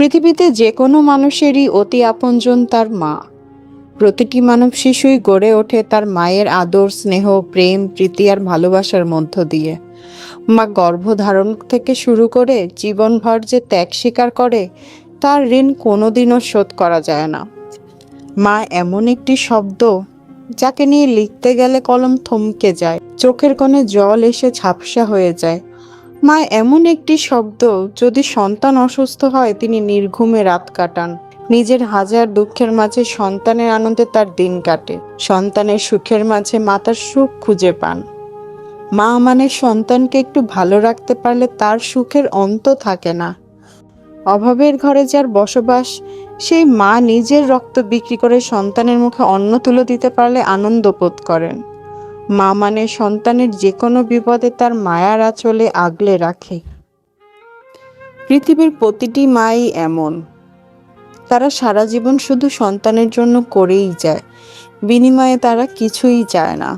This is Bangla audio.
পৃথিবীতে যে কোনো মানুষেরই অতি আপনজন তার মা। প্রতিটি মানব শিশুই গড়ে ওঠে তার মায়ের আদর, স্নেহ, প্রেম, প্রীতি আর ভালোবাসার মধ্য দিয়ে। মা গর্ভধারণ থেকে শুরু করে জীবনভর যে ত্যাগ স্বীকার করে, তার ঋণ কোনোদিনও শোধ করা যায় না। মা এমন একটি শব্দ যাকে নিয়ে লিখতে গেলে কলম থমকে যায়। চোখের কোণে জল এসে ঝাপসা হয়ে যায়। মা, এমন একটি শব্দ, যদি সন্তান অসুস্থ হয়, তিনি নির্ঘুমে রাত কাটান। নিজের হাজার দুঃখের মাঝে সন্তানের আনন্দে তার দিন কাটে। সন্তানের সুখের মাঝে মাতার সুখ খুঁজে পান। মা মানে সন্তানকে একটু ভালো রাখতে পারলে তার সুখের অন্ত থাকে না। অভাবের ঘরে যার বসবাস, সেই মা নিজের রক্ত বিক্রি করে সন্তানের মুখে অন্ন তুলে দিতে পারলে আনন্দ বোধ করেন। মা মানে সন্তানের যে কোনো বিপদে তার মায়ার আঁচলে আগলে রাখে। পৃথিবীর প্রতিটি মাই এমন। তারা সারা জীবন শুধু সন্তানের জন্য করেই যায়, বিনিময়ে তারা কিছুই চায় না।